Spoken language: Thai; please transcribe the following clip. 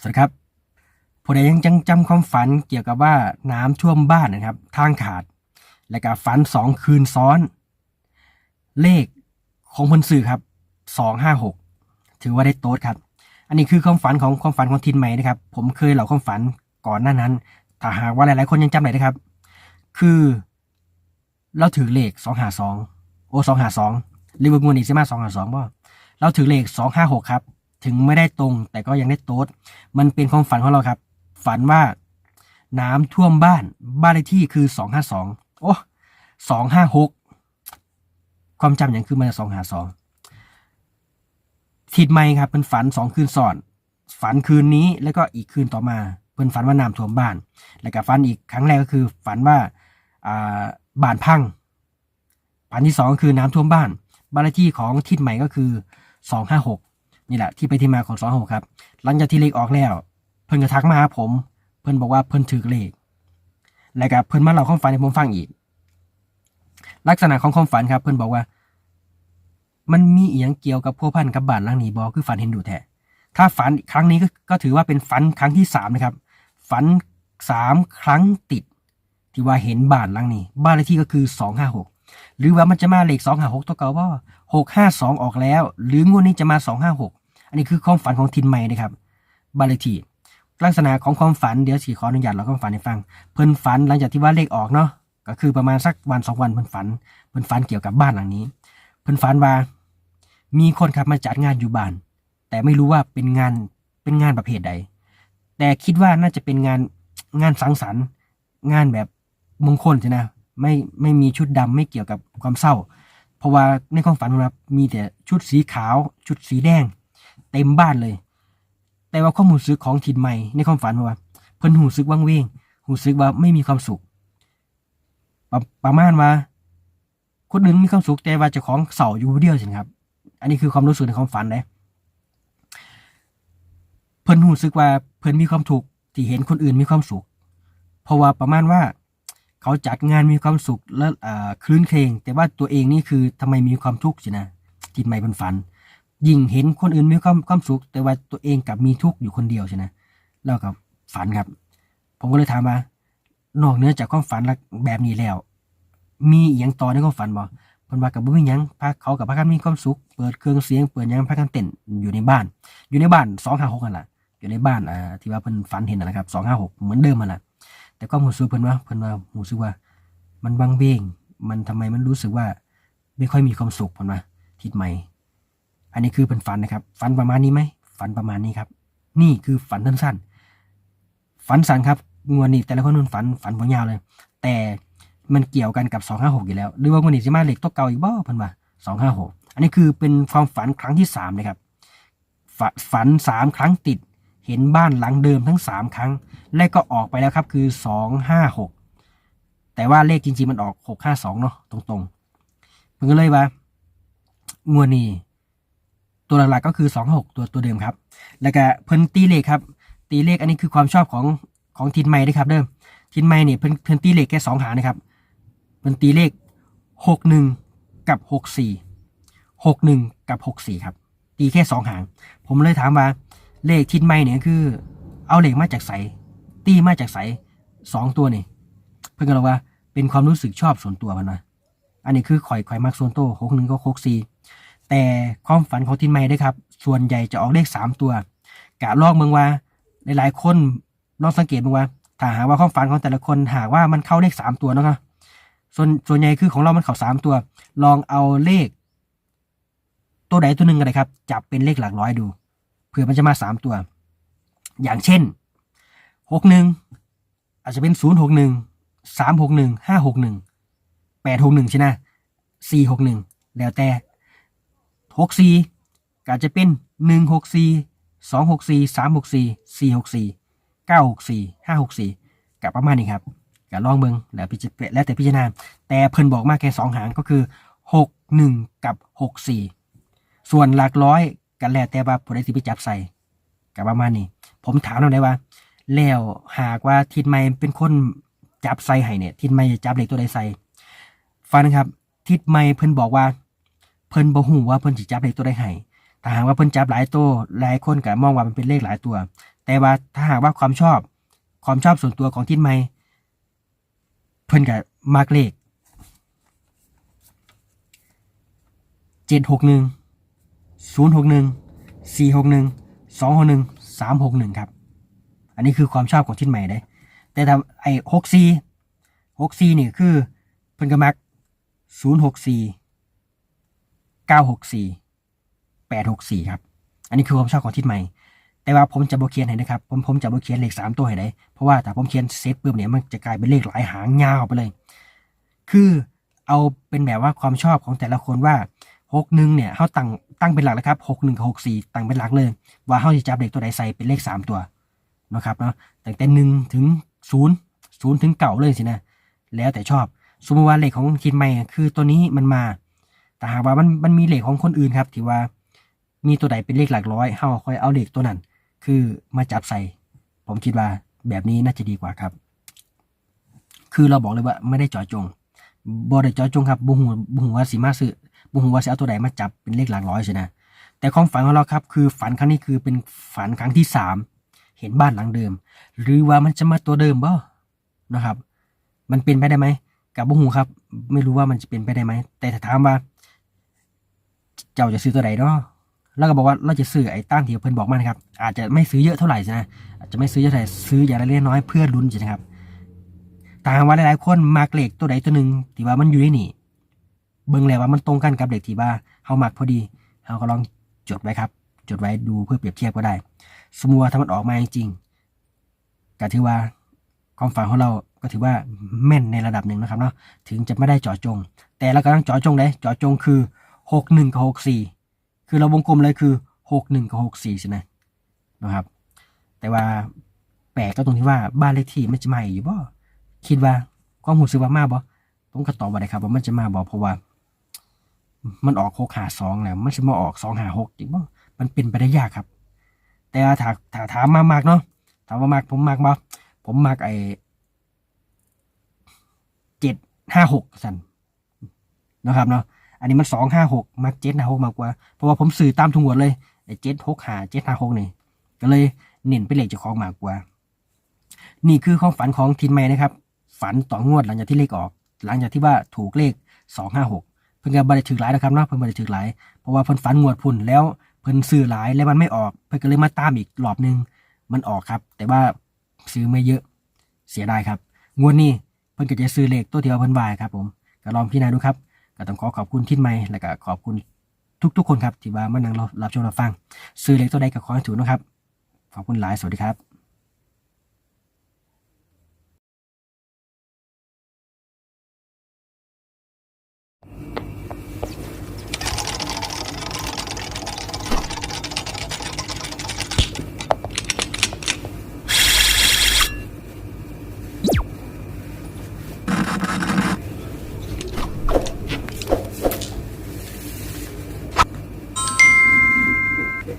สวัสดีครับผู้ใดยังจังจำความฝันเกี่ยวกับว่าน้ำท่วมบ้านนะครับ ทางขาด และก็ฝันสองคืนซ้อน เลขของพนสื่อครับสองห้าหกถือว่าได้โต๊ดครับ อันนี้คือความฝันของความฝันของทินใหม่นะครับ ผมเคยเหล่าความฝันก่อนหน้านั้นถ้าหากว่าหลายๆ คนยังจำได้นะครับ คือเราถือเลขสองหาสองโอสองหาสองหรือว่างวดนี้ใช่ไหมสองหาสองบ่เราถือเลขสองห้าหกครับ ถึงไม่ได้ตรง แต่ก็ยังได้โต๊ดมันเป็นความฝันของเราครับ ฝันว่าน้ำท่วมบ้านบ้านเลขที่คือสองห้าสองโอ้สองห้าหกความจำอย่างคือมันสองหาสองทิดไม่ครับเป็นฝันสองคืนซ้อน ฝันคืนนี้แล้วก็อีกคืนต่อมาเพิ่นฝันว่าน้ำท่วมบ้าน แล้วก็ฝันอีกครั้งแรกก็คือ ฝันว่าอ่าบ้านพังฝันที่สองคือน้ำท่วมบ้านบ้านเลขที่ของทิดใหม่ก็คือสองห้าหก นี่แหละที่ไปที่มาของสองหกครับ หลังจากที่เลขออกแล้ว เพิ่นก็ทักมาหาผม เพิ่นบอกว่าเพิ่นถือเลข แล้วก็เพิ่นมาเล่าความฝันให้ผมฟังอีก ลักษณะของความฝันครับ เพิ่นบอกว่า มันมีอีหยงเกี่ยวกับพัวพันกับบ้านหลังนี้บอคือฝันเห็นดูแท้ถ้าฝันครั้งนี้ก็ถือว่าเป็นฝันครั้งที่สามนะครับ ฝันสามครั้งติด ที่ว่าเห็นบ้านหลังนี้ บ้านเลขที่ก็คือสองห้าหกหรือว่ามันจะมาเลขสองห้าหกตัวเก่าบ่ 652 ออกแล้ว หรืองวดนี้จะมา 256 อันนี้คือความฝันของทินใหม่นะครับบาเลทีลักษณะของความฝันเดี๋ยวสีขออนุญาตเราก็ฝันให้ฟัง เพิ่นฝันหลังจากที่ว่าเลขออกเนาะก็คือประมาณสักวันสองวันเพิ่นฝัน เพิ่นฝันเกี่ยวกับบ้านหลังนี้ เพิ่นฝันว่า มีคนขับมาจัดงานอยู่บ้าน แต่ไม่รู้ว่าเป็นงานเป็นงานประเภทใด แต่คิดว่าน่าจะเป็นงานงานสังสรรค์ งานแบบมงคลใช่นะไม่ไม่มีชุดดำไม่เกี่ยวกับความเศร้า ราะว่าในความฝันของเรามีแต่ชุดสีขาว ชุดสีแดง เต็มบ้านเลย แต่ว่าความรู้สึกของทินใหม่ในความฝันว่า เพิ่นหูสึกว่างเวงหูสึกว่าไม่มีความสุขประประมาณว่าคนอื่นมีความสุขแต่ว่าเจ้าของเศร้าอยู่เดียวสิครับ อันนี้คือความรู้สึกในความฝันเลยเพิ่นหูสึกว่าเพิ่นมีความถูกที่เห็นคนอื่นมีความสุข เพราะว่าประมาณว่า เขาจัดงานมีความสุขและคลื้นเครง แต่ว่าตัวเองนี่คือทำไมมีความทุกข์สินะจิตใหม่เป็นฝัน ยิ่งเห็นคนอื่นมีความความสุข แต่ว่าตัวเองกลับมีทุกข์อยู่คนเดียวใช่ไหมแล้วกับฝันครับ ผมก็เลยถามว่านอกเหนือจากความฝันแบบนี้แล้ว มีอย่างต่อในความฝันบ่เพิ่นว่ากับบ่มีหยังพาเขากับพากันมีความสุข เปิดเครื่องเสียงเปิดหยังพากันเต้นอยู่ในบ้าน อยู่ในบ้าน256นั่นล่ะอยู่ในบ้านอ่าที่ว่าเพิ่นฝันเห็นนั่นนะครับ256เหมือนเดิมมันล่ะ แต่ก็รู้สึกเพิ่นว่าเพิ่นว่ารู้สึกว่า มันบางเบงมันทำไมมันรู้สึกว่าไม่ค่อยมีความสุขเพิ่นว่าทิศใหม่ อันนี้คือเป็นฝันนะครับ ฝันประมาณนี้ไหมฝันประมาณนี้ครับ นี่คือฝันสั้นๆฝันสั้นครับงวดนี้แต่ละคนมันฝันฝันบ่ยาวเลย แต่มันเกี่ยวกันกับสองห้าหกอยู่แล้ว หรือว่างวดนี้จะมาเหล็กตัวเก่าอีกบ่เพิ่นว่าสองห้าหกอันนี้คือเป็นความฝันครั้งที่สามนะครับ ฝันสามครั้งติด เห็นบ้านหลังเดิมทั้งสามครั้ง และก็ออกไปแล้วครับคือสองห้าหกแต่ว่าเลขจริงๆมันออกหกห้าสองเนาะตรงๆเพิ่นก็เลยว่างวดนี้ตัวหลักๆก็คือสองหกตัวตัวเดิมครับ แล้วก็เพิ่นตีเลขครับ ตีเลขอันนี้คือความชอบของของทินไม้ด้ครับ เดิมทินไม้เนี่ยเพิ่นเพิ่นตีเลขแค่สองหางนะครับเพิ่นตีเลขหกหนึ่งกับหกสี่หกหนึ่งกับหกสี่ครับ ตีแค่สองหาง ผมเลยถามว่า เลขทินไม้เนี่ยคือ เอาเลขมาจากใสตีมาจากใสสองตัวนี่เพิ่นก็บอกว่าเป็นความรู้สึกชอบส่วนตัวมันนะอันนี้คือข่อยข่อยมักส่วนตัวหกหนึ่งก็หกสี่แต่ความฝันของทินไม้ได้ครับ ส่วนใหญ่จะออกเลขสามตัวกะลอกเมืองว่า หลายๆคนลองสังเกตเมืองว่าถ้าหาว่าความฝันของแต่ละคนหากว่ามันเข้าเลขสามตัวนะครับส่วนส่วนใหญ่คือของเรามันเข้าสามตัว ลองเอาเลข ตัวใดตัวหนึ่งกันเลยครับ จับเป็นเลขหลักร้อยดู ผื่อมันจะมาสามตัว อย่างเช่นหกหนึ่งอาจจะเป็นศูนย์หกหนึ่งสามหกหนึ่งห้าหกหนึ่งแปดหกหนึ่งใช่ไหมสี่หกหนึ่งแล้วแต่หกสี่ก็อาจจะเป็นหนึ่งหกสี่สองหกสี่สามหกสี่สี่หกสี่เก้าหกสี่ห้าหกสี่กับประมาณนี้ครับก็ลองเบิงแล้วพิจแล้วแต่พิจารณา แต่เพิ่นบอกมาแค่สองหางก็คือหกหนึ่งกับหกสี่ส่วนหลักร้อย กันแล้วแต่ว่าผู้ใดสิไปจับใส่กับประมาณนี้ ผมถามเราได้ว่า แล้วหากว่าทิดไม่เป็นคนจับใส่ให้เนี่ย ทิดไม่จะจับเลขตัวใดใส่ฟังนะครับ ทิดไม่เพิ่นบอกว่า เพิ่นบ่ฮู้ว่าเพิ่นสิจับเลขตัวใดให้ถ้าหากว่าเพิ่นจับหลายตัวหลายคนก็มองว่ามันเป็นเลขหลายตัว แต่ว่าถ้าหากว่าความชอบ ความชอบส่วนตัวของทิศใหม่เพิ่นกับมากเลขเจ็ดหกหนึ่ง ศูนย์หกหนึ่งสี่หกหนึ่งสองหกหนึ่งสามหกหนึ่งครับ อันนี้คือความชอบของทิศใหม่ได้แต่ถ้าไอ้หกสี่หกสี่นี่คือเพิ่นกมักศูนย์หกสี่เก้าหกสี่แปดหกสี่ครับ อันนี้คือความชอบของทิศใหม่ แต่ว่าผมจะบเขียนให้นะครับ ผมผมจะบเขียนเลขสามตัวให้ได้ เพราะว่าถ้าผมเขียนเซตปุ๊บเนี่ยมันจะกลายเป็นเลขหลายหางยาวไปเลย คือเอาเป็นแบบว่าความชอบของแต่ละคนว่าหกหนึ่งเนี่ยเขาตั้ง ตั้งเป็นหลักนะครับหกหนึ่งกับหกสี่ตั้งเป็นหลักเลย ว่าเขาจะจับเลขตัวใดใส่เป็นเลขสามตัวนะครับเนาะตั้งแต่หนึ่งถึงศูนย์ศูนย์ถึงเก่าเลยสินะแล้วแต่ชอบ สมมติว่าเลขของทิศใหม่คือตัวนี้มันมา แต่หากว่ามันมันมีเลขของคนอื่นครับที่ว่ามีตัวใดเป็นเลขหลักร้อยเฮาค่อยเอาเลขตัวนั้น คือมาจับใส่ ผมคิดว่าแบบนี้น่าจะดีกว่าครับ คือเราบอกเลยว่าไม่ได้จาะจงบ่ได้จาะจงครับบุหัวบุหัวาสีมาซื้อ บุหัวาสิเอาตัวใดมาจับเป็นเลขหลักร้อยใช่นะแต่ความฝันของเราครับคือฝันครั้งนี้คือเป็นฝันครั้งที่สามเห็นบ้านหลังเดิม หรือว่ามันจะมาตัวเดิมบ่นะครับ มันเป็นไปได้ไหมกับบุหูครับ ไม่รู้ว่ามันจะเป็นไปได้ไหมแต่ถ้าถามว่า เจ้าจะซื้อตัวไหนเนาะแล้วก็บอกว่าเราจะซื้อไอ้ต้านที่เพิ่อนบอกมานะครับ อาจจะไม่ซื้อเยอะเท่าไหร่นะอาจจะไม่ซื้อเยอะเท่าไหร่ซื้ออย่างละเล็กน้อยเพื่อลุ้นใช่ไหมครับแต่หากว่าหลายๆคนมักเลขตัวใดตัวหนึ่งที่ว่ามันอยู่ในนี่ เบิ่งแล้วว่ามันตรงกันกับเลขที่ว่าเฮามักพอดีเฮาก็ลองจดไว้ครับ จดไว้ดูเพื่อเปรียบเทียบก็ได้ สมมติว่าถ้ามันออกมาจริงๆก็ถือว่าความฝันของเราก็ถือว่าแม่นในระดับหนึ่งนะครับเนาะถึงจะไม่ได้เจาะจง แต่เราก็ต้องเจาะจงเลยเจาะจงคือหกหนึ่งกับหกสี่คือเราวงกลมเลยคือหกหนึ่งกับหกสี่ใช่ไหมนะครับ แต่ว่าแปลกก็ตรงที่ว่าบ้านเลขที่มันจะมาอีกอยู่บ่คิดว่าความหูสึกว่ามาบ่ผมก็ตอบว่าได้ครับว่ามันจะมาบ่เพราะว่า มันออกหกหาสองแล้วมันจะมาออกสองหาหกจริงบ่มันเป็นไปได้ยากครับ แต่ว่าถ้าถ้าถามมามากเนาะถามว่ามากผมมากบ่ผมมากไอเจ็ดห้าหกสันนะครับเนาะอันนี้มันสองห้าหกมากเจ็ดห้าหกมากกว่า เพราะว่าผมสื่อตามทุกงวดเลยไอเจ็ดหกหาเจ็ดห้าหกนี่ก็เลยเน้นไปเลขเจ้าของมากกว่า นี่คือความฝันของทินแมนนะครับ ฝันต่องวดหลังจากที่เลขออก หลังจากที่ว่าถูกเลขสองห้าหก พิ่นก็บริถือหลายนะครับเนาะเพิ่นบริถือหลายเพราะว่าเพิ่นฝันงวดพุ่นแล้วเพิ่นซื้อหลายแล้วมันไม่ออก เพิ่นก็เลยมาตามอีกรอบนึงมันออกครับ แต่ว่าซื้อไม่เยอะเสียดายครับ งวดนี้เพิ่นก็จะซื้อเลขตัวเดียวเพิ่นวายครับ ผมก็ลองพิจารณาดูครับก็ต้องขอขอบคุณทินไม่และก็ขอบคุณทุกๆคนครับที่ว่ามานั่งรับชมรับฟัง ซื้อเลขตัวใดก็ขอให้ถูกนะครับขอบคุณหลายสวัสดีครับ